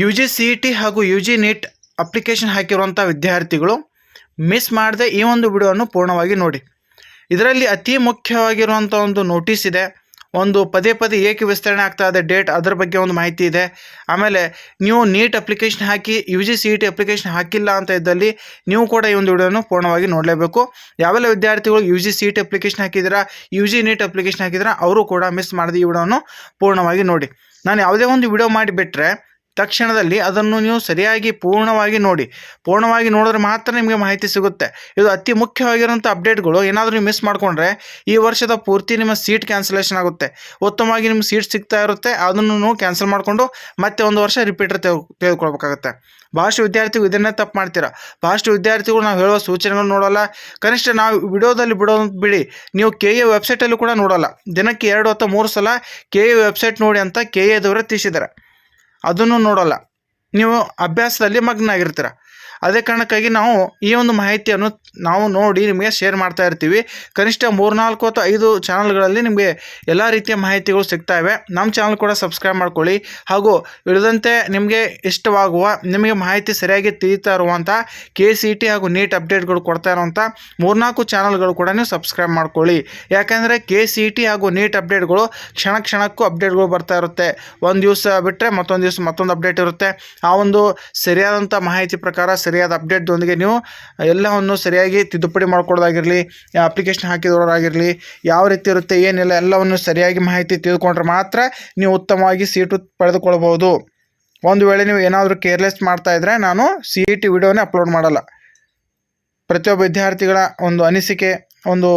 U G C E T ಹಾಗೂ U G NEET application ಹಾಕಿರುವಂಥ ವಿದ್ಯಾರ್ಥಿಗಳು ಮಿಸ್ ಮಾಡದೆ ಈ ಒಂದು ವಿಡಿಯೋವನ್ನು ಪೂರ್ಣವಾಗಿ ನೋಡಿ. ಇದರಲ್ಲಿ ಅತಿ ಮುಖ್ಯವಾಗಿರುವಂಥ ಒಂದು ನೋಟಿಸ್ ಇದೆ. ಒಂದು ಪದೇ ಪದೇ ಏಕೆ ವಿಸ್ತರಣೆ ಆಗ್ತಾ ಇದೆ ಡೇಟ್ ಅದರ ಬಗ್ಗೆ ಒಂದು ಮಾಹಿತಿ ಇದೆ. ಆಮೇಲೆ ನೀವು ನೀಟ್ ಅಪ್ಲಿಕೇಶನ್ ಹಾಕಿ U G C E T application ಹಾಕಿಲ್ಲ ಅಂತ ಇದ್ದಲ್ಲಿ ನೀವು ಕೂಡ ಈ ಒಂದು ವಿಡಿಯೋನು ಪೂರ್ಣವಾಗಿ ನೋಡಲೇಬೇಕು. ಯಾವೆಲ್ಲ ವಿದ್ಯಾರ್ಥಿಗಳು U G C E T application ಹಾಕಿದ್ದೀರಾ ಯು ಜಿ ನೀಟ್ ಅಪ್ಲಿಕೇಶನ್ ಹಾಕಿದ್ದೀರಾ ಅವರು ಕೂಡ ಮಿಸ್ ಮಾಡಿದ ಈ ವಿಡಿಯೋನು ಪೂರ್ಣವಾಗಿ ನೋಡಿ. ನಾನು ಯಾವುದೇ ಒಂದು ವಿಡಿಯೋ ಮಾಡಿಬಿಟ್ರೆ ತಕ್ಷಣದಲ್ಲಿ ಅದನ್ನು ನೀವು ಸರಿಯಾಗಿ ಪೂರ್ಣವಾಗಿ ನೋಡಿ. ಪೂರ್ಣವಾಗಿ ನೋಡಿದ್ರೆ ಮಾತ್ರ ನಿಮಗೆ ಮಾಹಿತಿ ಸಿಗುತ್ತೆ. ಇದು ಅತಿ ಮುಖ್ಯವಾಗಿರುವಂಥ ಅಪ್ಡೇಟ್ಗಳು. ಏನಾದರೂ ನೀವು ಮಿಸ್ ಮಾಡಿಕೊಂಡ್ರೆ ಈ ವರ್ಷದ ಪೂರ್ತಿ ನಿಮ್ಮ ಸೀಟ್ ಕ್ಯಾನ್ಸಲೇಷನ್ ಆಗುತ್ತೆ. ಉತ್ತಮವಾಗಿ ನಿಮ್ಗೆ ಸೀಟ್ ಸಿಗ್ತಾ ಇರುತ್ತೆ. ಅದನ್ನು ಕ್ಯಾನ್ಸಲ್ ಮಾಡಿಕೊಂಡು ಮತ್ತೆ ಒಂದು ವರ್ಷ ರಿಪೀಟರ್ ತೆಗೆ ತೆಗೆದುಕೊಳ್ಬೇಕಾಗುತ್ತೆ. ಭಾಳಷ್ಟು ವಿದ್ಯಾರ್ಥಿಗಳು ಇದನ್ನೇ ತಪ್ಪು ಮಾಡ್ತೀರಾ? ಭಾಳಷ್ಟು ವಿದ್ಯಾರ್ಥಿಗಳು ನಾವು ಹೇಳುವ ಸೂಚನೆಗಳು ನೋಡೋಲ್ಲ. ಕನಿಷ್ಠ ನಾವು ವಿಡಿಯೋದಲ್ಲಿ ಬಿಡೋ ಬಿಡಿ. ನೀವು ಕೆ ಎ ವೆಬ್ಸೈಟಲ್ಲೂ ಕೂಡ ನೋಡೋಲ್ಲ. ದಿನಕ್ಕೆ ಎರಡು ಅಥವಾ ಮೂರು ಸಲ ಕೆ ಎ ವೆಬ್ಸೈಟ್ ನೋಡಿ ಅಂತ ಕೆ ಎದವರೇ ತಿಳಿಸಿದ್ದಾರೆ ಅದನ್ನು ನೋಡೋಲ್ಲ. ನೀವು ಅಭ್ಯಾಸದಲ್ಲಿ ಮಗ್ನ ಆಗಿರ್ತೀರ ಅದೇ ಕಾರಣಕ್ಕಾಗಿ ನಾವು ಈ ಒಂದು ಮಾಹಿತಿಯನ್ನು ನಾವು ನೋಡಿ ನಿಮಗೆ ಶೇರ್ ಮಾಡ್ತಾ ಇರ್ತೀವಿ. ಕನಿಷ್ಠ ಮೂರ್ನಾಲ್ಕು ಅಥವಾ ಐದು ಚಾನಲ್ಗಳಲ್ಲಿ ನಿಮಗೆ ಎಲ್ಲ ರೀತಿಯ ಮಾಹಿತಿಗಳು ಸಿಗ್ತಾ ನಮ್ಮ ಚಾನಲ್ ಕೂಡ ಸಬ್ಸ್ಕ್ರೈಬ್ ಮಾಡ್ಕೊಳ್ಳಿ. ಹಾಗೂ ಇಳಿದಂತೆ ನಿಮಗೆ ಇಷ್ಟವಾಗುವ, ನಿಮಗೆ ಮಾಹಿತಿ ಸರಿಯಾಗಿ ತಿಳಿತಾ ಇರುವಂಥ ಕೆ ಸಿ ಟಿ ಹಾಗೂ ನೀಟ್ ಅಪ್ಡೇಟ್ಗಳು ಕೊಡ್ತಾ ಇರುವಂಥ ಮೂರ್ನಾಲ್ಕು ಚಾನಲ್ಗಳು ಕೂಡ ನೀವು ಸಬ್ಸ್ಕ್ರೈಬ್ ಮಾಡ್ಕೊಳ್ಳಿ. ಯಾಕೆಂದರೆ ಕೆ ಸಿ ಟಿ ಹಾಗೂ ನೀಟ್ ಅಪ್ಡೇಟ್ಗಳು ಕ್ಷಣ ಕ್ಷಣಕ್ಕೂ ಅಪ್ಡೇಟ್ಗಳು ಬರ್ತಾ ಇರುತ್ತೆ. ಒಂದು ದಿವಸ ಬಿಟ್ಟರೆ ಮತ್ತೊಂದು ದಿವಸ ಮತ್ತೊಂದು ಅಪ್ಡೇಟ್ ಇರುತ್ತೆ. ಆ ಒಂದು ಸರಿಯಾದಂಥ ಮಾಹಿತಿ ಪ್ರಕಾರ ಸರಿಯಾದ ಅಪ್ಡೇಟ್ದೊಂದಿಗೆ ನೀವು ಎಲ್ಲವನ್ನು ಸರಿಯಾಗಿ ತಿದ್ದುಪಡಿ ಮಾಡ್ಕೊಳ್ಳೋದಾಗಿರಲಿ ಅಪ್ಲಿಕೇಶನ್ ಹಾಕಿದವರಾಗಿರಲಿ, ಯಾವ ರೀತಿ ಇರುತ್ತೆ, ಏನಿಲ್ಲ, ಎಲ್ಲವನ್ನು ಸರಿಯಾಗಿ ಮಾಹಿತಿ ತಿಳ್ಕೊಂಡ್ರೆ ಮಾತ್ರ ನೀವು ಉತ್ತಮವಾಗಿ ಸೀಟು ಪಡೆದುಕೊಳ್ಬೋದು ಒಂದು ವೇಳೆ ನೀವು ಏನಾದರೂ ಕೇರ್ಲೆಸ್ ಮಾಡ್ತಾ ಇದ್ದರೆ ನಾನು ಸಿ ಇ ಟಿ ವಿಡಿಯೋನೇ ಅಪ್ಲೋಡ್ ಮಾಡಲ್ಲ. ಪ್ರತಿಯೊಬ್ಬ ವಿದ್ಯಾರ್ಥಿಗಳ ಒಂದು ಅನಿಸಿಕೆ, ಒಂದು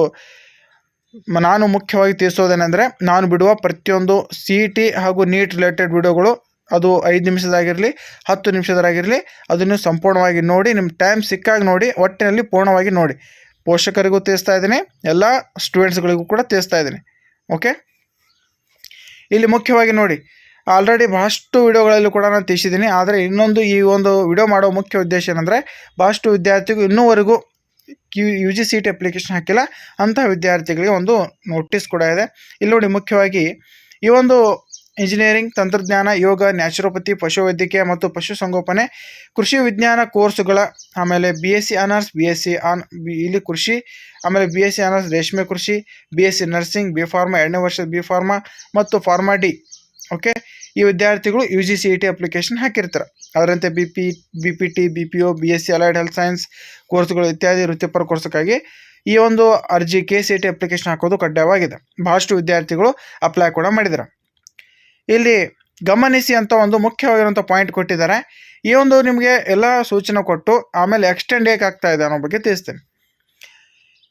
ನಾನು ಮುಖ್ಯವಾಗಿ ತಿಳಿಸೋದೇನೆಂದರೆ, ನಾನು ಬಿಡುವ ಪ್ರತಿಯೊಂದು ಸಿ ಇ ಟಿ ಹಾಗೂ ನೀಟ್ ರಿಲೇಟೆಡ್ ವಿಡಿಯೋಗಳು ಅದು ಐದು ನಿಮಿಷದಾಗಿರಲಿ, ಹತ್ತು ನಿಮಿಷದಾಗಿರಲಿ ಅದನ್ನು ಸಂಪೂರ್ಣವಾಗಿ ನೋಡಿ, ನಿಮ್ಮ ಟೈಮ್ ಸಿಕ್ಕಾಗಿ ನೋಡಿ, ಒಟ್ಟಿನಲ್ಲಿ ಪೂರ್ಣವಾಗಿ ನೋಡಿ. ಪೋಷಕರಿಗೂ ತಿಳಿಸ್ತಾ ಇದ್ದೀನಿ, ಎಲ್ಲ ಸ್ಟೂಡೆಂಟ್ಸ್ಗಳಿಗೂ ಕೂಡ ತಿಳಿಸ್ತಾ ಇದ್ದೀನಿ. ಓಕೆ ಇಲ್ಲಿ ಮುಖ್ಯವಾಗಿ ನೋಡಿ ಆಲ್ರೆಡಿ ಭಾಳಷ್ಟು ವಿಡಿಯೋಗಳಲ್ಲೂ ಕೂಡ ನಾನು ತಿಳಿಸಿದ್ದೀನಿ, ಆದರೆ ಇನ್ನೊಂದು ಈ ಒಂದು ವಿಡಿಯೋ ಮಾಡೋ ಮುಖ್ಯ ಉದ್ದೇಶ ಏನಂದರೆ ಭಾಳಷ್ಟು ವಿದ್ಯಾರ್ಥಿಗೂ ಇನ್ನೂವರೆಗೂ Q U G C T application ಹಾಕಿಲ್ಲ, ಅಂತಹ ವಿದ್ಯಾರ್ಥಿಗಳಿಗೆ ಒಂದು ನೋಟಿಸ್ ಕೂಡ ಇದೆ. ಇಲ್ಲಿ ನೋಡಿ ಮುಖ್ಯವಾಗಿ, ಈ ಒಂದು ಇಂಜಿನಿಯರಿಂಗ್ ತಂತ್ರಜ್ಞಾನ, ಯೋಗ, ನ್ಯಾಚುರೋಪತಿ, ಪಶುವೈದ್ಯಕೀಯ ಮತ್ತು ಪಶುಸಂಗೋಪನೆ, ಕೃಷಿ ವಿಜ್ಞಾನ ಕೋರ್ಸುಗಳ, ಆಮೇಲೆ B S C honours B S C on B ಇಲ್ಲಿ ಕೃಷಿ, ಆಮೇಲೆ ಬಿ ಎಸ್ ಸಿ ಆನರ್ಸ್ ರೇಷ್ಮೆ ಕೃಷಿ B S C nursing B pharma ಎರಡನೇ ವರ್ಷದ ಬಿ ಫಾರ್ಮಾ ಮತ್ತು ಫಾರ್ಮಾ ಡಿ ಓಕೆ ಈ ವಿದ್ಯಾರ್ಥಿಗಳು U G C E T application ಹಾಕಿರ್ತಾರೆ. ಅದರಂತೆ B P B P T B P O B S C allied health science ಕೋರ್ಸ್ಗಳು ಇತ್ಯಾದಿ ವೃತ್ತಿಪರ ಕೋರ್ಸ್ಗಾಗಿ ಈ ಒಂದು ಅರ್ಜಿ ಕೆ ಸಿ ಟಿ ಅಪ್ಲಿಕೇಶನ್ ಹಾಕೋದು ಕಡ್ಡಾಯವಾಗಿದೆ. ಬಹಳಷ್ಟು ವಿದ್ಯಾರ್ಥಿಗಳು ಅಪ್ಲೈ ಕೂಡ ಮಾಡಿದ್ದಾರೆ. ಇಲ್ಲಿ ಗಮನಿಸಿ ಅಂತ ಒಂದು ಮುಖ್ಯವಾಗಿರುವಂಥ ಪಾಯಿಂಟ್ ಕೊಟ್ಟಿದ್ದಾರೆ. ಈ ಒಂದು ನಿಮಗೆ ಎಲ್ಲ ಸೂಚನೆ ಕೊಟ್ಟು ಆಮೇಲೆ ಎಕ್ಸ್ಟೆಂಡ್ ಏಕೆ ಆಗ್ತಾ ಇದೆ ಅನ್ನೋ ಬಗ್ಗೆ ತಿಳಿಸ್ತೇನೆ.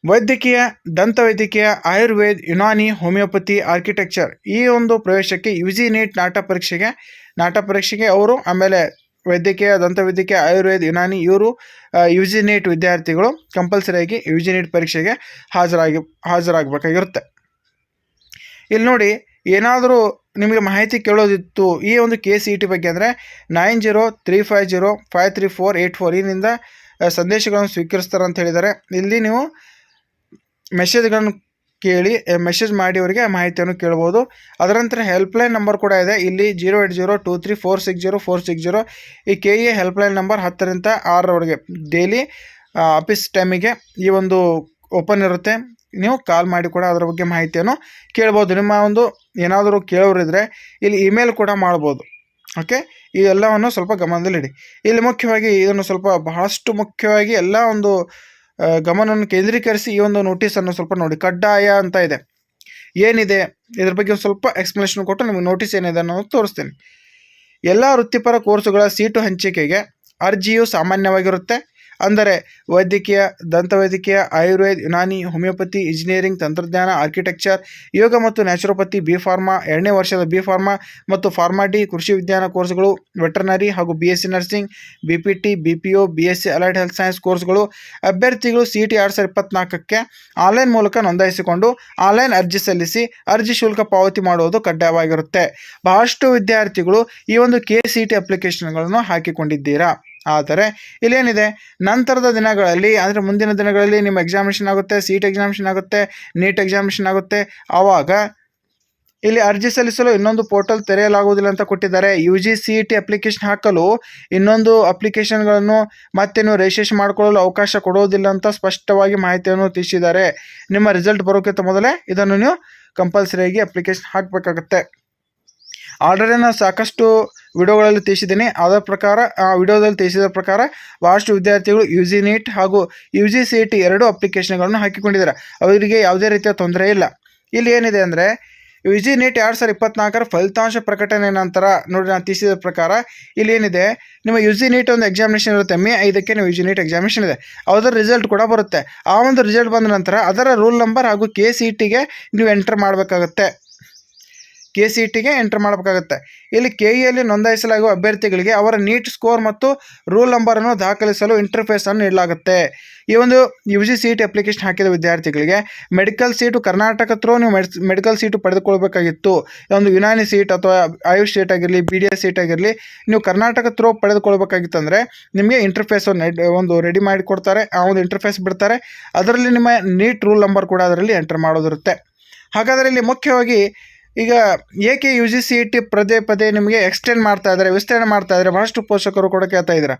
ವೈದ್ಯಕೀಯ ದಂತ ವೈದ್ಯಕೀಯ ಆಯುರ್ವೇದ, ಯುನಾನಿ ಹೋಮಿಯೋಪತಿ ಆರ್ಕಿಟೆಕ್ಚರ್ ಈ ಒಂದು ಪ್ರವೇಶಕ್ಕೆ ಯು ಜಿ ನೀಟ್ ನಾಟ ಪರೀಕ್ಷೆಗೆ ನಾಟ ಪರೀಕ್ಷೆಗೆ ಅವರು ಆಮೇಲೆ ವೈದ್ಯಕೀಯ ದಂತ ವೈದ್ಯಕೀಯ ಆಯುರ್ವೇದ, ಯುನಾನಿ ಇವರು ಯು ಜಿ ನೀಟ್ ವಿದ್ಯಾರ್ಥಿಗಳು ಕಂಪಲ್ಸರಿಯಾಗಿ ಯು ಜಿ ನೀಟ್ ಪರೀಕ್ಷೆಗೆ ಹಾಜರಾಗಿ, ಹಾಜರಾಗಬೇಕಾಗಿರುತ್ತೆ. ಇಲ್ಲಿ ನೋಡಿ ಏನಾದರೂ ನಿಮಗೆ ಮಾಹಿತಿ ಕೇಳೋದಿತ್ತು ಈ ಒಂದು ಕೆ ಸಿ ಇ ಟಿ ಬಗ್ಗೆ ಅಂದರೆ nine zero three five zero five three four eight four ಇನ್ನಿಂದ ಸಂದೇಶಗಳನ್ನು ಸ್ವೀಕರಿಸ್ತಾರೆ ಅಂತ ಹೇಳಿದ್ದಾರೆ. ಇಲ್ಲಿ ನೀವು ಮೆಸೇಜ್ಗಳನ್ನು ಕೇಳಿ ಮೆಸೇಜ್ ಮಾಡಿ ಅವರಿಗೆ ಮಾಹಿತಿಯನ್ನು ಕೇಳ್ಬೋದು. ಅದರಂತರ ಹೆಲ್ಪ್ಲೈನ್ ನಂಬರ್ ಕೂಡ ಇದೆ. ಇಲ್ಲಿ zero eight zero two three four six zero four six zero ಈ ಕೆ ಎ ಹೆಲ್ಪ್ಲೈನ್ ನಂಬರ್ ಹತ್ತರಿಂದ ಆರರವರೆಗೆ. ಡೈಲಿ ಆಫೀಸ್ ಟೈಮಿಗೆ ಈ ಒಂದು ಓಪನ್ ಇರುತ್ತೆ. ನೀವು ಕಾಲ್ ಮಾಡಿ ಕೂಡ ಅದರ ಬಗ್ಗೆ ಮಾಹಿತಿಯನ್ನು ಕೇಳ್ಬೋದು. ನಿಮ್ಮ ಒಂದು ಏನಾದರೂ ಕೇಳೋರಿದ್ರೆ ಇಲ್ಲಿ ಇಮೇಲ್ ಕೂಡ ಮಾಡ್ಬೋದು. ಓಕೆ ಇವೆಲ್ಲವನ್ನು ಸ್ವಲ್ಪ ಗಮನದಲ್ಲಿಡಿ ಇಲ್ಲಿ ಮುಖ್ಯವಾಗಿ ಇದನ್ನು ಸ್ವಲ್ಪ ಬಹಳಷ್ಟು ಮುಖ್ಯವಾಗಿ ಎಲ್ಲ ಒಂದು ಗಮನವನ್ನು ಕೇಂದ್ರೀಕರಿಸಿ ಈ ಒಂದು ನೋಟಿಸನ್ನು ಸ್ವಲ್ಪ ನೋಡಿ. ಕಡ್ಡಾಯ ಅಂತ ಇದೆ. ಏನಿದೆ? ಇದ್ರ ಬಗ್ಗೆ ಒಂದು ಸ್ವಲ್ಪ ಎಕ್ಸ್ಪ್ಲನೇಷನ್ ಕೊಟ್ಟು ನಿಮಗೆ ನೋಟಿಸ್ ಏನಿದೆ ಅನ್ನೋದು ತೋರಿಸ್ತೀನಿ. ಎಲ್ಲ ವೃತ್ತಿಪರ ಕೋರ್ಸುಗಳ ಸೀಟು ಹಂಚಿಕೆಗೆ ಅರ್ಜಿಯು ಸಾಮಾನ್ಯವಾಗಿರುತ್ತೆ. ಅಂದರೆ ವೈದ್ಯಕೀಯ, ದಂತವೈದ್ಯಕೀಯ, ಆಯುರ್ವೇದ, ಯುನಾನಿ, ಹೋಮಿಯೋಪತಿ, ಇಂಜಿನಿಯರಿಂಗ್, ತಂತ್ರಜ್ಞಾನ, ಆರ್ಕಿಟೆಕ್ಚರ್, ಯೋಗ ಮತ್ತು ನ್ಯಾಚುರೋಪತಿ, ಬಿ ಫಾರ್ಮಾ, ಎರಡನೇ ವರ್ಷದ ಬಿ ಫಾರ್ಮಾ ಮತ್ತು ಫಾರ್ಮಾ ಡಿ ಕೃಷಿ ವಿಜ್ಞಾನ ಕೋರ್ಸ್ಗಳು, ವೆಟರ್ನರಿ ಹಾಗೂ B S C nursing, B P T, B P O, B S C allied health science ಕೋರ್ಸ್ಗಳು, ಅಭ್ಯರ್ಥಿಗಳು ಸಿ ಟಿ ಎರಡು ಸಾವಿರದ ಇಪ್ಪತ್ನಾಲ್ಕಕ್ಕೆ ಆನ್ಲೈನ್ ಮೂಲಕ ನೋಂದಾಯಿಸಿಕೊಂಡು ಆನ್ಲೈನ್ ಅರ್ಜಿ ಸಲ್ಲಿಸಿ ಅರ್ಜಿ ಶುಲ್ಕ ಪಾವತಿ ಮಾಡುವುದು ಕಡ್ಡಾಯವಾಗಿರುತ್ತೆ. ಬಹಳಷ್ಟು ವಿದ್ಯಾರ್ಥಿಗಳು ಈ ಒಂದು ಕೆ ಸಿ ಟಿ ಅಪ್ಲಿಕೇಶನ್ಗಳನ್ನು ಹಾಕಿಕೊಂಡಿದ್ದೀರಾ? ಆದರೆ ಇಲ್ಲೇನಿದೆ? ನಂತರದ ದಿನಗಳಲ್ಲಿ, ಅಂದರೆ ಮುಂದಿನ ದಿನಗಳಲ್ಲಿ ನಿಮ್ಮ ಎಕ್ಸಾಮಿನೇಷನ್ ಆಗುತ್ತೆ ಸೀಟ್ ಎಕ್ಸಾಮಿನೇಷನ್ ಆಗುತ್ತೆ ನೀಟ್ ಎಕ್ಸಾಮಿನೇಷನ್ ಆಗುತ್ತೆ. ಆವಾಗ ಇಲ್ಲಿ ಅರ್ಜಿ ಸಲ್ಲಿಸಲು ಇನ್ನೊಂದು ಪೋರ್ಟಲ್ ತೆರೆಯಲಾಗುವುದಿಲ್ಲ ಅಂತ ಕೊಟ್ಟಿದ್ದಾರೆ. U G C E T application ಹಾಕಲು ಇನ್ನೊಂದು ಅಪ್ಲಿಕೇಶನ್ಗಳನ್ನು ಮತ್ತೆ ನೀವು ರಿಜಿಸ್ಟ್ರೇಷನ್ ಮಾಡಿಕೊಳ್ಳಲು ಅವಕಾಶ ಕೊಡುವುದಿಲ್ಲ ಅಂತ ಸ್ಪಷ್ಟವಾಗಿ ಮಾಹಿತಿಯನ್ನು ತಿಳಿಸಿದ್ದಾರೆ. ನಿಮ್ಮ ರಿಸಲ್ಟ್ ಬರೋಕ್ಕಿಂತ ಮೊದಲೇ ಇದನ್ನು ನೀವು ಕಂಪಲ್ಸರಿಯಾಗಿ ಅಪ್ಲಿಕೇಶನ್ ಹಾಕಬೇಕಾಗತ್ತೆ. ಆಲ್ರೆಡಿ ನಾನು ಸಾಕಷ್ಟು ವಿಡಿಯೋಗಳಲ್ಲಿ ತಿಳಿಸಿದ್ದೀನಿ. ಅದರ ಪ್ರಕಾರ, ಆ ವಿಡಿಯೋದಲ್ಲಿ ತಿಳಿಸಿದ ಪ್ರಕಾರ ಭಾಳಷ್ಟು ವಿದ್ಯಾರ್ಥಿಗಳು ಯು ಜಿ ನೀಟ್ ಹಾಗೂ ಯು ಜಿ ಸಿ ಟಿ ಎರಡು ಅಪ್ಲಿಕೇಶನ್ಗಳನ್ನು ಹಾಕಿಕೊಂಡಿದ್ದಾರೆ. ಅವರಿಗೆ ಯಾವುದೇ ರೀತಿಯ ತೊಂದರೆ ಇಲ್ಲ. ಇಲ್ಲಿ ಏನಿದೆ ಅಂದರೆ ಯು ಜಿ ನೀಟ್ ಎರಡು ಸಾವಿರದ ಇಪ್ಪತ್ನಾಲ್ಕರ ಫಲಿತಾಂಶ ಪ್ರಕಟಣೆ ನಂತರ ನೋಡಿ ನಾನು ತಿಳಿಸಿದ ಪ್ರಕಾರ ಇಲ್ಲಿ ಏನಿದೆ, ನಿಮ್ಮ ಯು ಜಿ ನೀಟ್ ಒಂದು ಎಕ್ಸಾಮಿನೇಷನ್ ಇರುತ್ತೆ. ಮೇ ಐದಕ್ಕೆ ನೀವು ಯು ಜಿ ನೀಟ್ ಎಕ್ಸಾಮಿನೇಷನ್ ಇದೆ. ಅದರ ರಿಸಲ್ಟ್ ಕೂಡ ಬರುತ್ತೆ. ಆ ಒಂದು ರಿಸಲ್ಟ್ ಬಂದ ನಂತರ ಅದರ ರೂಲ್ ನಂಬರ್ ಹಾಗೂ ಕೆ ಸಿ ಟಿಗೆ ನೀವು ಎಂಟರ್ ಮಾಡಬೇಕಾಗತ್ತೆ. ಕೆ ಸಿ ಟಿಗೆ ಎಂಟರ್ ಮಾಡಬೇಕಾಗುತ್ತೆ. ಇಲ್ಲಿ ಕೆ ಇಯಲ್ಲಿ ನೋಂದಾಯಿಸಲಾಗುವ ಅಭ್ಯರ್ಥಿಗಳಿಗೆ ಅವರ ನೀಟ್ ಸ್ಕೋರ್ ಮತ್ತು ರೂಲ್ ನಂಬರನ್ನು ದಾಖಲಿಸಲು ಇಂಟರ್ಫೇಸನ್ನು ನೀಡಲಾಗುತ್ತೆ. ಈ ಒಂದು ಯು ಜಿ ಸಿ ಅಪ್ಲಿಕೇಶನ್ ಹಾಕಿದ ವಿದ್ಯಾರ್ಥಿಗಳಿಗೆ ಮೆಡಿಕಲ್ ಸೀಟು ಕರ್ನಾಟಕ ಥ್ರೂ ನೀವು ಮೆಡಿಕಲ್ ಸೀಟು ಪಡೆದುಕೊಳ್ಬೇಕಾಗಿತ್ತು. ಒಂದು ಯುನಾನಿ ಸೀಟ್ ಅಥವಾ ಆಯುಷ್ ಸೀಟ್ ಆಗಿರಲಿ ಬಿ ಡಿ ಎಸ್ ಸೀಟ್ ಆಗಿರಲಿ, ನೀವು ಕರ್ನಾಟಕ ಥ್ರೂ ಪಡೆದುಕೊಳ್ಬೇಕಾಗಿತ್ತಂದರೆ ನಿಮಗೆ ಇಂಟರ್ಫೇಸ್ ಒಂದು ರೆಡಿ ಮಾಡಿ ಕೊಡ್ತಾರೆ, ಆ ಒಂದು ಇಂಟರ್ಫೇಸ್ ಬಿಡ್ತಾರೆ. ಅದರಲ್ಲಿ ನಿಮ್ಮ ನೀಟ್ ರೂಲ್ ನಂಬರ್ ಕೂಡ ಅದರಲ್ಲಿ ಎಂಟರ್ ಮಾಡೋದಿರುತ್ತೆ. ಹಾಗಾದರೆ ಇಲ್ಲಿ ಮುಖ್ಯವಾಗಿ ಈಗ ಏಕೆ U G C E T ಪದೇ ಪದೇ ನಿಮಗೆ ಎಕ್ಸ್ಟೆಂಡ್ ಮಾಡ್ತಾ ಇದ್ದಾರೆ, ವಿಸ್ತರಣೆ ಮಾಡ್ತಾ ಇದ್ದಾರೆ? ಬಹಳಷ್ಟು ಪೋಷಕರು ಕೂಡ ಕೇಳ್ತಾ ಇದ್ದಾರೆ.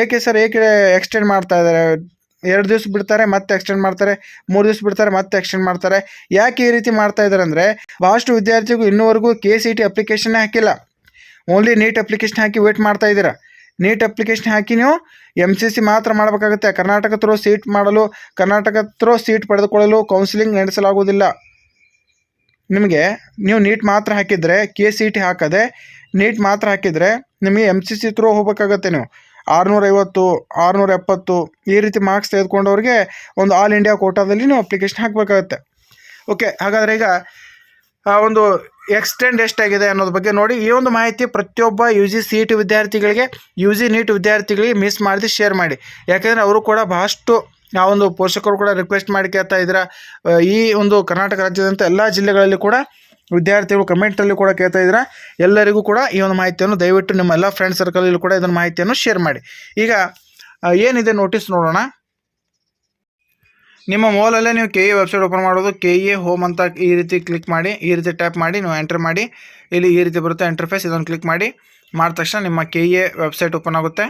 ಏಕೆ ಸರ್ ಏಕೆ ಎಕ್ಸ್ಟೆಂಡ್ ಮಾಡ್ತಾ ಇದ್ದಾರೆ? ಎರಡು ದಿವಸ ಬಿಡ್ತಾರೆ, ಮತ್ತೆ ಎಕ್ಸ್ಟೆಂಡ್ ಮಾಡ್ತಾರೆ, ಮೂರು ದಿವಸ ಬಿಡ್ತಾರೆ, ಮತ್ತೆ ಎಕ್ಸ್ಟೆಂಡ್ ಮಾಡ್ತಾರೆ. ಯಾಕೆ ಈ ರೀತಿ ಮಾಡ್ತಾ ಇದ್ದಾರೆ ಅಂದರೆ, ಬಹಳಷ್ಟು ವಿದ್ಯಾರ್ಥಿಗೂ ಇನ್ನೂವರೆಗೂ ಕೆ ಸಿ ಟಿ ಅಪ್ಲಿಕೇಶನ್ನೇ ಹಾಕಿಲ್ಲ. ಓನ್ಲಿ ನೀಟ್ ಅಪ್ಲಿಕೇಶನ್ ಹಾಕಿ ವೇಟ್ ಮಾಡ್ತಾ ಇದ್ದೀರಾ. ನೀಟ್ ಅಪ್ಲಿಕೇಶನ್ ಹಾಕಿ ನೀವು ಎಂ ಸಿ ಸಿ ಮಾತ್ರ ಮಾಡಬೇಕಾಗುತ್ತೆ. ಕರ್ನಾಟಕ ಥ್ರೂ ಸೀಟ್ ಮಾಡಲು, ಕರ್ನಾಟಕ ಥ್ರೂ ಸೀಟ್ ಪಡೆದುಕೊಳ್ಳಲು ಕೌನ್ಸಿಲಿಂಗ್ ನಡೆಸಲಾಗುವುದಿಲ್ಲ. ನಿಮಗೆ ನೀವು ನೀಟ್ ಮಾತ್ರ ಹಾಕಿದರೆ ಕೆ ಸಿ ಟಿ ಹಾಕದೆ ನೀಟ್ ಮಾತ್ರ ಹಾಕಿದರೆ ನಿಮಗೆ ಎಂ ಸಿ ಸಿ ತ್ರೂ ಹೋಗ್ಬೇಕಾಗತ್ತೆ ನೀವು. ಆರುನೂರೈವತ್ತು ಆರುನೂರ ಎಪ್ಪತ್ತು ಈ ರೀತಿ ಮಾರ್ಕ್ಸ್ ತೆಗೆದುಕೊಂಡವ್ರಿಗೆ ಒಂದು ಆಲ್ ಇಂಡಿಯಾ ಕೋಟಾದಲ್ಲಿ ನೀವು ಅಪ್ಲಿಕೇಶನ್ ಹಾಕಬೇಕಾಗತ್ತೆ. ಓಕೆ ಹಾಗಾದರೆ ಈಗ ಒಂದು ಎಕ್ಸ್ಟೆಂಡ್ ಎಷ್ಟಾಗಿದೆ ಅನ್ನೋದ್ರ ಬಗ್ಗೆ ನೋಡಿ. ಈ ಒಂದು ಮಾಹಿತಿ ಪ್ರತಿಯೊಬ್ಬ ಯು ಜಿ ಸಿ ಟಿ ವಿದ್ಯಾರ್ಥಿಗಳಿಗೆ ಯು ಜಿ ನೀಟ್ ವಿದ್ಯಾರ್ಥಿಗಳಿಗೆ ಮಿಸ್ ಮಾಡದೆ ಶೇರ್ ಮಾಡಿ. ಯಾಕೆಂದರೆ ಅವರು ಕೂಡ ಬಹಳಷ್ಟು ಒಂದು ಪೋಷಕರು ಕೂಡ ರಿಕ್ವೆಸ್ಟ್ ಮಾಡಿ ಕೇಳ್ತಾ ಇದ್ದೀರಾ. ಈ ಒಂದು ಕರ್ನಾಟಕ ರಾಜ್ಯದಂಥ ಎಲ್ಲ ಜಿಲ್ಲೆಗಳಲ್ಲಿ ಕೂಡ ವಿದ್ಯಾರ್ಥಿಗಳು ಕಮೆಂಟಲ್ಲಿ ಕೂಡ ಕೇಳ್ತಾ ಇದ್ದೀರಾ. ಎಲ್ಲರಿಗೂ ಕೂಡ ಈ ಒಂದು ಮಾಹಿತಿಯನ್ನು ದಯವಿಟ್ಟು ನಿಮ್ಮ ಎಲ್ಲ ಫ್ರೆಂಡ್ ಸರ್ಕಲಲ್ಲಿ ಕೂಡ ಇದನ್ನು ಮಾಹಿತಿಯನ್ನು ಶೇರ್ ಮಾಡಿ. ಈಗ ಏನಿದೆ ನೋಟಿಸ್ ನೋಡೋಣ. ನಿಮ್ಮ ಮೊಬೈಲಲ್ಲೇ ನೀವು ಕೆ ಎ ವೆಬ್ಸೈಟ್ ಓಪನ್ ಮಾಡೋದು. ಕೆ ಎ ಹೋಮ್ ಅಂತ ಈ ರೀತಿ ಕ್ಲಿಕ್ ಮಾಡಿ, ಈ ರೀತಿ ಟ್ಯಾಪ್ ಮಾಡಿ, ನೀವು ಎಂಟರ್ ಮಾಡಿ. ಇಲ್ಲಿ ಈ ರೀತಿ ಬರುತ್ತೆ ಇಂಟರ್ಫೇಸ್ ಇದನ್ನು ಕ್ಲಿಕ್ ಮಾಡಿ. ಮಾಡಿದ ತಕ್ಷಣ ನಿಮ್ಮ ಕೆ ಎ ವೆಬ್ಸೈಟ್ ಓಪನ್ ಆಗುತ್ತೆ.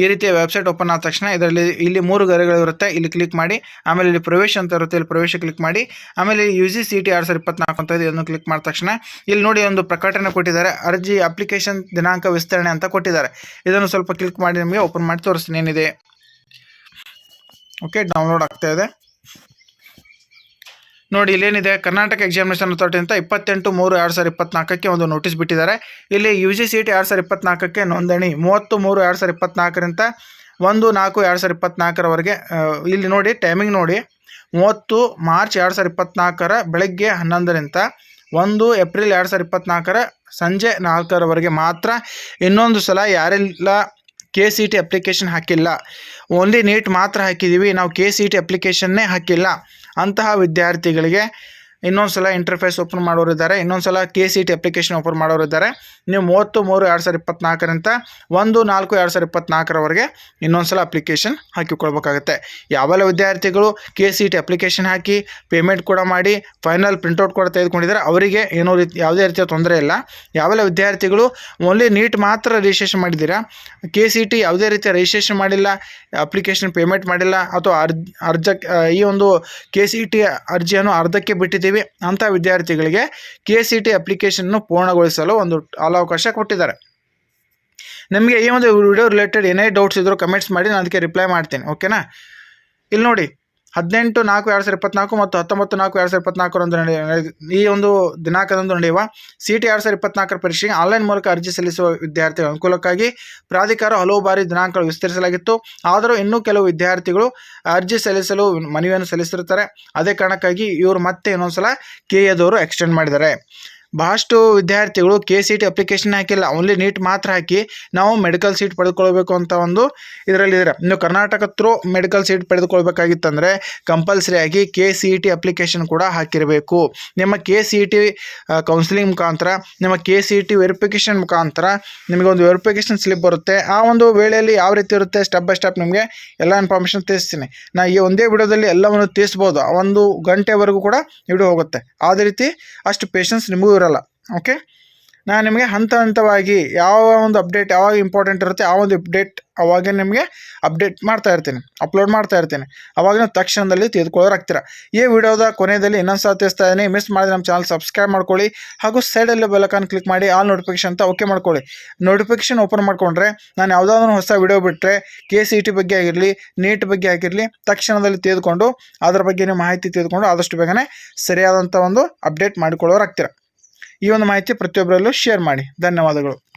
ಈ ರೀತಿಯ ವೆಬ್ಸೈಟ್ ಓಪನ್ ಆದ ತಕ್ಷಣ ಇದರಲ್ಲಿ ಇಲ್ಲಿ ಮೂರು ಗರಿಗಳಿರುತ್ತೆ ಇಲ್ಲಿ ಕ್ಲಿಕ್ ಮಾಡಿ, ಆಮೇಲೆ ಇಲ್ಲಿ ಪ್ರವೇಶ ಅಂತ ಇರುತ್ತೆ. ಇಲ್ಲಿ ಪ್ರವೇಶ ಕ್ಲಿಕ್ ಮಾಡಿ, ಆಮೇಲೆ ಯು ಜಿ ಸಿ ಟಿ ಎರಡು ಇಪ್ಪತ್ನಾಲ್ಕು ಅಂತ ಇದೆ. ಇದನ್ನು ಕ್ಲಿಕ್ ಮಾಡಿದ ತಕ್ಷಣ ಇಲ್ಲಿ ನೋಡಿ ಒಂದು ಪ್ರಕಟಣೆ ಕೊಟ್ಟಿದ್ದಾರೆ. ಅರ್ಜಿ ಅಪ್ಲಿಕೇಶನ್ ದಿನಾಂಕ ವಿಸ್ತರಣೆ ಅಂತ ಕೊಟ್ಟಿದ್ದಾರೆ. ಇದನ್ನು ಸ್ವಲ್ಪ ಕ್ಲಿಕ್ ಮಾಡಿ ನಿಮಗೆ ಓಪನ್ ಮಾಡಿ ತೋರಿಸ್ತೀನಿ. ಏನಿದೆ? ಓಕೆ, ಡೌನ್ಲೋಡ್ ಆಗ್ತಾ ಇದೆ. ನೋಡಿ, ಇಲ್ಲೇನಿದೆ? ಕರ್ನಾಟಕ ಎಕ್ಸಾಮಿನೇಷನ್ ಅಥಾರಿಟಿ ಅಂತ ಇಪ್ಪತ್ತೆಂಟು ಮೂರು ಎರಡು ಸಾವಿರದ ಇಪ್ಪತ್ನಾಲ್ಕಕ್ಕೆ ಒಂದು ನೋಟಿಸ್ ಬಿಟ್ಟಿದ್ದಾರೆ. ಇಲ್ಲಿ ಯು ಜಿ ಸಿ ಟಿ ಎರಡು ಸಾವಿರದ ಇಪ್ಪತ್ನಾಲ್ಕಕ್ಕೆ ನೋಂದಣಿ ಮೂವತ್ತು ಮೂರು ಎರಡು ಸಾವಿರದ ಇಪ್ಪತ್ನಾಲ್ಕರಿಂದ ಒಂದು ನಾಲ್ಕು ಎರಡು ಸಾವಿರದ ಇಪ್ಪತ್ನಾಲ್ಕರವರೆಗೆ ಇಲ್ಲಿ ನೋಡಿ ಟೈಮಿಂಗ್ ನೋಡಿ. ಮೂವತ್ತು ಮಾರ್ಚ್ ಎರಡು ಸಾವಿರದ ಇಪ್ಪತ್ನಾಲ್ಕರ ಬೆಳಗ್ಗೆ ಹನ್ನೊಂದರಿಂದ ಒಂದು ಏಪ್ರಿಲ್ ಎರಡು ಸಾವಿರದ ಇಪ್ಪತ್ನಾಲ್ಕರ ಸಂಜೆ ನಾಲ್ಕರವರೆಗೆ ಮಾತ್ರ ಇನ್ನೊಂದು ಸಲ ಯಾರೆಲ್ಲ ಕೆ ಸಿ ಟಿ ಅಪ್ಲಿಕೇಶನ್ ಹಾಕಿಲ್ಲ. ಓನ್ಲಿ ನೀಟ್ ಮಾತ್ರ ಹಾಕಿದ್ದೀವಿ ನಾವು ಕೆ ಸಿ ಟಿ ಅಪ್ಲಿಕೇಶನ್ನೇ ಹಾಕಿಲ್ಲ. ಅಂತಹ ವಿದ್ಯಾರ್ಥಿಗಳಿಗೆ ಇನ್ನೊಂದು ಸಲ ಇಂಟರ್ಫೇಸ್ ಓಪನ್ ಮಾಡೋರಿದ್ದಾರೆ. ಇನ್ನೊಂದು ಸಲ K C T application open ಮಾಡೋರು ಇದ್ದಾರೆ ನೀವು ಮೂವತ್ತು ಮೂರು ಎರಡು ಸಾವಿರದ ಇಪ್ಪತ್ನಾಲ್ಕರಿಂದ ಒಂದು ನಾಲ್ಕು ಎರಡು ಸಾವಿರದ ಇಪ್ಪತ್ನಾಲ್ಕರವರೆಗೆ ಇನ್ನೊಂದು ಸಲ ಅಪ್ಲಿಕೇಶನ್ ಹಾಕಿಕೊಳ್ಬೇಕಾಗುತ್ತೆ. ಯಾವೆಲ್ಲ ವಿದ್ಯಾರ್ಥಿಗಳು ಕೆ ಸಿ ಟಿ ಅಪ್ಲಿಕೇಶನ್ ಹಾಕಿ ಪೇಮೆಂಟ್ ಕೂಡ ಮಾಡಿ ಫೈನಲ್ ಪ್ರಿಂಟೌಟ್ ಕೂಡ ತೆಗೆದುಕೊಂಡಿದ್ದಾರೆ, ಅವರಿಗೆ ಏನೋ ರೀತಿ, ಯಾವುದೇ ರೀತಿಯ ತೊಂದರೆ ಇಲ್ಲ. ಯಾವೆಲ್ಲ ವಿದ್ಯಾರ್ಥಿಗಳು ಓನ್ಲಿ ನೀಟ್ ಮಾತ್ರ ರಿಜಿಸ್ಟ್ರೇಷನ್ ಮಾಡಿದ್ದೀರಾ? ಕೆ ಸಿ ಟಿ ಯಾವುದೇ ರೀತಿಯ ರಿಜಿಸ್ಟ್ರೇಷನ್ ಮಾಡಿಲ್ಲ ಅಪ್ಲಿಕೇಶನ್ ಪೇಮೆಂಟ್ ಮಾಡಿಲ್ಲ, ಅಥವಾ ಅರ್ಜ್ ಅರ್ಜ ಈ ಒಂದು ಕೆ ಸಿ ಟಿ ಅರ್ಜಿಯನ್ನು ಅರ್ಧಕ್ಕೆ ಬಿಟ್ಟಿದ್ದೀವಿ ಅಂಥ ವಿದ್ಯಾರ್ಥಿಗಳಿಗೆ ಕೆ ಸಿ ಟಿ ಅಪ್ಲಿಕೇಶನ್ನು ಪೂರ್ಣಗೊಳಿಸಲು ಒಂದು ಅವಕಾಶ ಕೊಟ್ಟಿದ್ದಾರೆ. ನಿಮಗೆ ಈ ಒಂದು ವಿಡಿಯೋ ರಿಲೇಟೆಡ್ ಏನೇ ಡೌಟ್ಸ್ ಇದ್ದರೂ ಕಮೆಂಟ್ಸ್ ಮಾಡಿ, ನಾನು ಅದಕ್ಕೆ ರಿಪ್ಲೈ ಮಾಡ್ತೀನಿ. ಓಕೆನಾ ಇಲ್ಲಿ ನೋಡಿ. ಹದಿನೆಂಟು, ನಾಲ್ಕು, ಎರಡು ಸಾವಿರದ ಇಪ್ಪತ್ನಾಲ್ಕು ಮತ್ತು ಹತ್ತೊಂಬತ್ತು, ನಾಲ್ಕು, ಎರಡು ಸಾವಿರದ ಇಪ್ಪತ್ನಾಲ್ಕರಂದು ಈ ಒಂದು ದಿನಾಂಕದಂದು ನಡೆಯುವ ಸಿ ಟಿ ಎರಡು ಸಾವಿರದ ಇಪ್ಪತ್ನಾಲ್ಕರ ಪರೀಕ್ಷೆಗೆ ಆನ್ಲೈನ್ ಮೂಲಕ ಅರ್ಜಿ ಸಲ್ಲಿಸುವ ವಿದ್ಯಾರ್ಥಿಗಳ ಅನುಕೂಲಕ್ಕಾಗಿ ಪ್ರಾಧಿಕಾರ ಹಲವು ಬಾರಿ ದಿನಾಂಕಗಳು ವಿಸ್ತರಿಸಲಾಗಿತ್ತು. ಆದರೂ ಇನ್ನೂ ಕೆಲವು ವಿದ್ಯಾರ್ಥಿಗಳು ಅರ್ಜಿ ಸಲ್ಲಿಸಲು ಮನವಿಯನ್ನು ಸಲ್ಲಿಸಿರುತ್ತಾರೆ. ಅದೇ ಕಾರಣಕ್ಕಾಗಿ ಇವರು ಮತ್ತೆ ಇನ್ನೊಂದು ಸಲ ಕೆ ಎದವರು ಎಕ್ಸ್ಟೆಂಡ್ ಮಾಡಿದ್ದಾರೆ. ಬಹಳಷ್ಟು ವಿದ್ಯಾರ್ಥಿಗಳು ಕೆ ಸಿ ಟಿ ಅಪ್ಲಿಕೇಶನ್ ಹಾಕಿಲ್ಲ. ಓನ್ಲಿ ನೀಟ್ ಮಾತ್ರ ಹಾಕಿ ನಾವು ಮೆಡಿಕಲ್ ಸೀಟ್ ಪಡೆದುಕೊಳ್ಬೇಕು ಅಂತ ಒಂದು ಇದರಲ್ಲಿ ಇದ್ದಾರೆ ನೀವು ಕರ್ನಾಟಕ ಥ್ರೂ ಮೆಡಿಕಲ್ ಸೀಟ್ ಪಡೆದುಕೊಳ್ಬೇಕಾಗಿತ್ತಂದರೆ ಕಂಪಲ್ಸರಿಯಾಗಿ K C E T application ಕೂಡ ಹಾಕಿರಬೇಕು. ನಿಮ್ಮ K C E T counselling ಮುಖಾಂತರ, ನಿಮ್ಮ K C E T verification ಮುಖಾಂತರ ನಿಮಗೆ ಒಂದು ವೆರಿಫಿಕೇಶನ್ ಸ್ಲಿಪ್ ಬರುತ್ತೆ. ಆ ಒಂದು ವೇಳೆಯಲ್ಲಿ ಯಾವ ರೀತಿ ಇರುತ್ತೆ ಸ್ಟೆಪ್ ಬೈ ಸ್ಟೆಪ್ ನಿಮಗೆ ಎಲ್ಲ ಇನ್ಫಾರ್ಮೇಷನ್ ತಿಳಿಸ್ತೀನಿ. ನಾ ಈ ಒಂದೇ ವಿಡಿಯೋದಲ್ಲಿ ಎಲ್ಲವನ್ನು ತಿಳಿಸ್ಬೋದು. ಒಂದು ಗಂಟೆವರೆಗೂ ಕೂಡ ವಿಡಿಯೋ ಹೋಗುತ್ತೆ. ಅದೇ ರೀತಿ ಅಷ್ಟು ಪೇಷನ್ಸ್ ನಿಮಗೂ ಇರಲ್ಲ. ಓಕೆ ನಾನು ನಿಮಗೆ ಹಂತ ಹಂತವಾಗಿ ಯಾವ ಒಂದು ಅಪ್ಡೇಟ್ ಯಾವಾಗ ಇಂಪಾರ್ಟೆಂಟ್ ಇರುತ್ತೆ ಆ ಒಂದು ಅಪ್ಡೇಟ್ ಅವಾಗ ನಿಮಗೆ ಅಪ್ಡೇಟ್ ಮಾಡ್ತಾ ಇರ್ತೀನಿ. ಅಪ್ಲೋಡ್ ಮಾಡ್ತಾ ಇರ್ತೀನಿ. ಅವಾಗ ತಕ್ಷಣದಲ್ಲಿ ತೆಗೆದುಕೊಳ್ಳೋರಾಗ್ತೀರ ಈ ವಿಡಿಯೋದ ಕೊನೆಯಲ್ಲಿ ಇನ್ನೊಂದು ಸಹ ತಿಳಿಸ್ತಾ ಇದ್ದೀನಿ. ಮಿಸ್ ಮಾಡಿದ್ರೆ ನಮ್ಮ ಚಾನಲ್ ಸಬ್ಸ್ಕ್ರೈಬ್ ಮಾಡ್ಕೊಳ್ಳಿ. ಹಾಗೂ ಸೈಡಲ್ಲಿ ಬೆಲಕಾನ್ ಕ್ಲಿಕ್ ಮಾಡಿ ಆಲ್ ನೋಟಿಫಿಕೇಶನ್ ಅಂತ ಓಕೆ ಮಾಡ್ಕೊಳ್ಳಿ. ನೋಟಿಫಿಕೇಶನ್ ಓಪನ್ ಮಾಡಿಕೊಂಡ್ರೆ ನಾನು ಯಾವುದಾದ್ರೂ ಹೊಸ ವಿಡಿಯೋ ಬಿಟ್ಟರೆ ಕೆ ಸಿ ಟಿ ಬಗ್ಗೆ ಆಗಿರಲಿ ನೀಟ್ ಬಗ್ಗೆ ಆಗಿರಲಿ, ತಕ್ಷಣದಲ್ಲಿ ತೆಗೆದುಕೊಂಡು ಅದರ ಬಗ್ಗೆ ಮಾಹಿತಿ ತೆಗೆದುಕೊಂಡು ಆದಷ್ಟು ಬೇಗನೆ ಸರಿಯಾದಂಥ ಒಂದು ಅಪ್ಡೇಟ್ ಮಾಡಿಕೊಳ್ಳೋರಾಗ್ತೀರ ಈ ಒಂದು ಮಾಹಿತಿ ಪ್ರತಿಯೊಬ್ಬರಲ್ಲೂ ಶೇರ್ ಮಾಡಿ. ಧನ್ಯವಾದಗಳು.